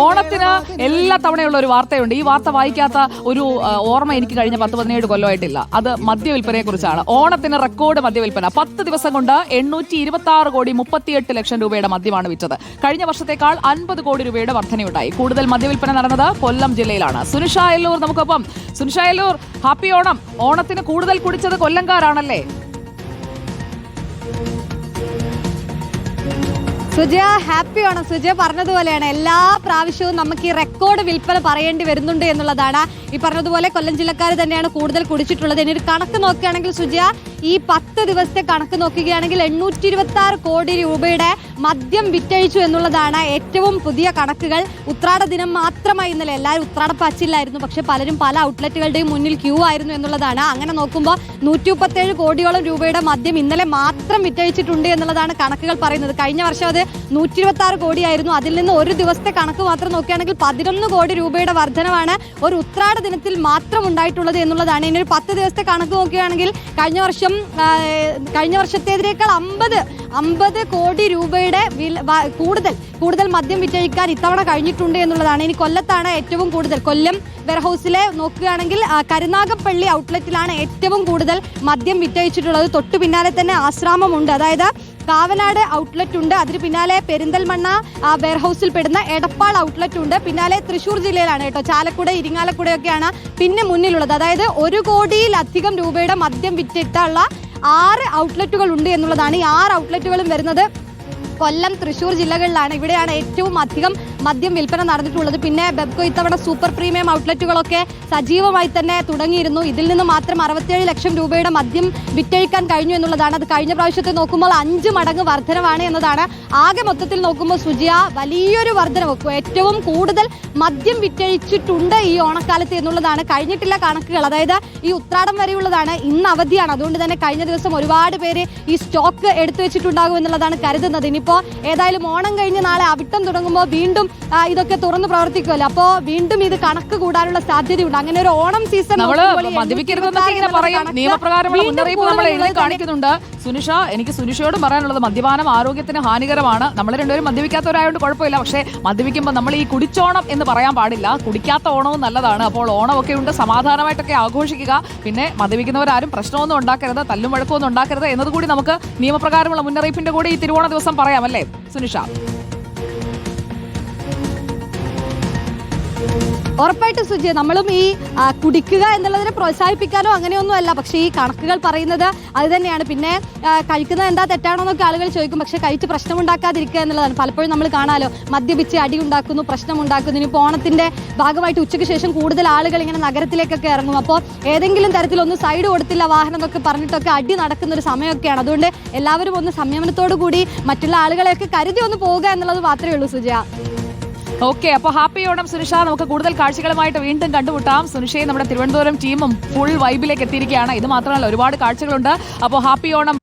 ഓണത്തിന് എല്ലാ തവണയുള്ള ഒരു വാർത്തയുണ്ട്. ഈ വാർത്ത വായിക്കാത്ത ഒരു ഓർമ്മ എനിക്ക് കഴിഞ്ഞ പത്ത് പതിനേഴ് കൊല്ലമായിട്ടില്ല. അത് മദ്യവിൽപ്പനയെ കുറിച്ചാണ് ഓണത്തിന് റെക്കോർഡ് മദ്യവിൽപ്പന. പത്ത് ദിവസം കൊണ്ട് എണ്ണൂറ്റി ഇരുപത്തി ആറ് കോടി മുപ്പത്തിയെട്ട് ലക്ഷം രൂപയുടെ മദ്യമാണ് വിറ്റത്. കഴിഞ്ഞ വർഷത്തേക്കാൾ അൻപത് കോടി രൂപയുടെ വർധനയുണ്ടായി. കൂടുതൽ മദ്യവിൽപ്പന നടന്നത് കൊല്ലം ജില്ലയിലാണ്. സുനിഷ എല്ലൂർ നമുക്കൊപ്പം. സുനിഷ എല്ലൂർ ഹാപ്പി ഓണം. ഓണത്തിന് കൂടുതൽ കുടിച്ചത് കൊല്ലംകാരാണല്ലേ? സുജയ ആണ്. സുജയ പറഞ്ഞതുപോലെയാണ്. എല്ലാ പ്രാവശ്യവും നമുക്ക് ഈ റെക്കോർഡ് വിൽപ്പന പറയേണ്ടി വരുന്നുണ്ട് എന്നുള്ളതാണ്. ഈ പറഞ്ഞതുപോലെ കൊല്ലം ജില്ലക്കാർ തന്നെയാണ് കൂടുതൽ കുടിച്ചിട്ടുള്ളത്. ഇനി ഒരു കണക്ക് നോക്കുകയാണെങ്കിൽ സുജയ ഈ പത്ത് ദിവസത്തെ കണക്ക് നോക്കുകയാണെങ്കിൽ എണ്ണൂറ്റി ഇരുപത്തി ആറ് കോടി രൂപയുടെ മദ്യം വിറ്റഴിച്ചു എന്നുള്ളതാണ് ഏറ്റവും പുതിയ കണക്കുകൾ. ഉത്രാട ദിനം മാത്രമായി ഇന്നലെ എല്ലാവരും ഉത്രാട പച്ചില്ലായിരുന്നു പക്ഷെ പലരും പല ഔട്ട്ലെറ്റുകളുടെയും മുന്നിൽ ക്യൂ ആയിരുന്നു എന്നുള്ളതാണ്. അങ്ങനെ നോക്കുമ്പോൾ നൂറ്റി മുപ്പത്തേഴ് കോടിയോളം രൂപയുടെ മദ്യം ഇന്നലെ മാത്രം വിറ്റഴിച്ചിട്ടുണ്ട് എന്നുള്ളതാണ് കണക്കുകൾ പറയുന്നത്. കഴിഞ്ഞ വർഷം അത് നൂറ്റി ഇരുപത്തി ആറ് കോടിയായിരുന്നു. അതിൽ നിന്ന് ഒരു ദിവസത്തെ കണക്ക് മാത്രം നോക്കുകയാണെങ്കിൽ പതിനൊന്ന് കോടി രൂപയുടെ വർധനവാണ് ഒരു ഉത്രാട ദിനത്തിൽ മാത്രം ഉണ്ടായിട്ടുള്ളത് എന്നുള്ളതാണ്. ഇനി ഒരു പത്ത് ദിവസത്തെ കണക്ക് നോക്കുകയാണെങ്കിൽ കഴിഞ്ഞ വർഷം കഴിഞ്ഞ വർഷത്തേതിനേക്കാൾ അമ്പത് അമ്പത് കോടി രൂപയുടെ കൂടുതൽ കൂടുതൽ മദ്യം വിറ്റഴിക്കാൻ ഇത്തവണ കഴിഞ്ഞിട്ടുണ്ട് എന്നുള്ളതാണ്. ഇനി കൊല്ലത്താണ് ഏറ്റവും കൂടുതൽ. കൊല്ലം വെയർഹൌസിലെ നോക്കുകയാണെങ്കിൽ കരുനാഗപ്പള്ളി ഔട്ട്ലെറ്റിലാണ് ഏറ്റവും കൂടുതൽ മദ്യം വിറ്റഴിച്ചിട്ടുള്ളത്. തൊട്ടു പിന്നാലെ തന്നെ ആശ്രാമമുണ്ട്. അതായത് കാവനാട് ഔട്ട്ലെറ്റ് ഉണ്ട്. അതിന് പിന്നാലെ പെരിന്തൽമണ്ണ വെയർഹൌസിൽ പെടുന്ന എടപ്പാൾ ഔട്ട്ലെറ്റ് ഉണ്ട്. പിന്നാലെ തൃശ്ശൂർ ജില്ലയിലാണ് കേട്ടോ. ചാലക്കുട ഇരിങ്ങാലക്കുടയൊക്കെയാണ് പിന്നെ മുന്നിലുള്ളത്. അതായത് ഒരു കോടിയിലധികം രൂപയുടെ മദ്യം വിറ്റിട്ടുള്ള ആറ് ഔട്ട്ലെറ്റുകൾ ഉണ്ട് എന്നുള്ളതാണ് ഈ ആറ് ഔട്ട്ലെറ്റുകളും വരുന്നത് കൊല്ലം തൃശ്ശൂർ ജില്ലകളിലാണ്. ഇവിടെയാണ് ഏറ്റവും അധികം മദ്യം വിൽപ്പന നടന്നിട്ടുള്ളത്. പിന്നെ ബെബ്കോ ഇത്തവണ സൂപ്പർ പ്രീമിയം ഔട്ട്ലെറ്റുകളൊക്കെ സജീവമായി തന്നെ തുടങ്ങിയിരുന്നു. ഇതിൽ നിന്ന് മാത്രം അറുപത്തിയേഴ് ലക്ഷം രൂപയുടെ മദ്യം വിറ്റഴിക്കാൻ കഴിഞ്ഞു എന്നുള്ളതാണ്. അത് കഴിഞ്ഞ പ്രാവശ്യത്തെ നോക്കുമ്പോൾ അഞ്ച് മടങ്ങ് വർധനവാണ് എന്നതാണ്. ആകെ മൊത്തത്തിൽ നോക്കുമ്പോൾ സുജിയ വലിയൊരു വർധനവ്. ഏറ്റവും കൂടുതൽ മദ്യം വിറ്റഴിച്ചിട്ടുണ്ട് ഈ ഓണക്കാലത്ത് എന്നുള്ളതാണ്. കഴിഞ്ഞിട്ടില്ല കണക്കുകൾ. അതായത് ഈ ഉത്രാടം വരെയുള്ളതാണ്. ഇന്ന് അവധിയാണ്. അതുകൊണ്ട് തന്നെ കഴിഞ്ഞ ദിവസം ഒരുപാട് പേര് ഈ സ്റ്റോക്ക് എടുത്തു വെച്ചിട്ടുണ്ടാകും എന്നുള്ളതാണ് കരുതുന്നത്. ഇനിയിപ്പോൾ ഏതായാലും ഓണം കഴിഞ്ഞ് നാളെ അവിട്ടം തുടങ്ങുമ്പോൾ വീണ്ടും ഇതൊക്കെ തുറന്ന് പ്രവർത്തിക്കുമല്ലോ അപ്പോ വീണ്ടും ഇത് കണക്ക് കൂടാനുള്ള സാധ്യതയുണ്ട്. അങ്ങനെ ഒരു ഓണം സീസൺ നിയമപ്രകാരമുള്ള മുന്നറിയിപ്പ് നമ്മൾ എഴുതി കാണിക്കുന്നുണ്ട്. സുനിഷ എനിക്ക് സുനിഷയോട് പറയാനുള്ളത് മദ്യപാനം ആരോഗ്യത്തിന് ഹാനികരമാണ്. നമ്മൾ രണ്ടുപേരും മദ്യപിക്കാത്തവരായതുകൊണ്ട് കുഴപ്പമില്ല. പക്ഷേ മദ്യപിക്കുമ്പോൾ നമ്മൾ ഈ കുടിച്ചോണം എന്ന് പറയാൻ പാടില്ല. കുടിക്കാത്ത ഓണവും നല്ലതാണ്. അപ്പോൾ ഓണമൊക്കെ ഉണ്ട്. സമാധാനമായിട്ടൊക്കെ ആഘോഷിക്കുക. പിന്നെ മദ്യപിക്കുന്നവരാരും പ്രശ്നമൊന്നും ഉണ്ടാക്കരുത്. തല്ലും വഴക്കമൊന്നും ഉണ്ടാക്കരുത്. എന്നതുകൂടി നമുക്ക് നിയമപ്രകാരമുള്ള മുന്നറിയിപ്പിന്റെ കൂടി ഈ തിരുവോണ ദിവസം പറയാം അല്ലേ? സുനിഷ. ഉറപ്പായിട്ടും സുജി നമ്മളും ഈ കുടിക്കുക എന്നുള്ളതിനെ പ്രോത്സാഹിപ്പിക്കാനോ അങ്ങനെയൊന്നും അല്ല. പക്ഷെ ഈ കണക്കുകൾ പറയുന്നത് അത് തന്നെയാണ്. പിന്നെ കഴിക്കുന്നത് എന്താ തെറ്റാണോ എന്നൊക്കെ ആളുകൾ ചോദിക്കും. പക്ഷെ കഴിച്ച് പ്രശ്നമുണ്ടാക്കാതിരിക്കുക എന്നുള്ളതാണ്. പലപ്പോഴും നമ്മൾ കാണാലോ മദ്യപിച്ച് അടി ഉണ്ടാക്കുന്നു പ്രശ്നം ഉണ്ടാക്കുന്നു. ഇനിയിപ്പോൾ ഓണത്തിന്റെ ഭാഗമായിട്ട് ഉച്ചയ്ക്ക് ശേഷം കൂടുതൽ ആളുകൾ ഇങ്ങനെ നഗരത്തിലേക്കൊക്കെ ഇറങ്ങും. അപ്പോൾ ഏതെങ്കിലും തരത്തിലൊന്നും സൈഡ് കൊടുത്തില്ല വാഹനം എന്നൊക്കെ പറഞ്ഞിട്ടൊക്കെ അടി നടക്കുന്ന ഒരു സമയമൊക്കെയാണ്. അതുകൊണ്ട് എല്ലാവരും ഒന്ന് സംയമനത്തോടു കൂടി മറ്റുള്ള ആളുകളെയൊക്കെ കരുതി ഒന്ന് പോവുക എന്നുള്ളത് മാത്രമേ ഉള്ളൂ സുജയ. ഓക്കെ അപ്പൊ ഹാപ്പി ഓണം സുനിഷ. നമുക്ക് കൂടുതൽ കാഴ്ചകളുമായിട്ട് വീണ്ടും കണ്ടുമുട്ടാം. സുനിഷയും നമ്മുടെ തിരുവനന്തപുരം ടീമും ഫുൾ വൈബിലേക്ക് എത്തിയിരിക്കുകയാണ്. ഇത് മാത്രമല്ല ഒരുപാട് കാഴ്ചകളുണ്ട്. അപ്പോൾ ഹാപ്പി ഓണം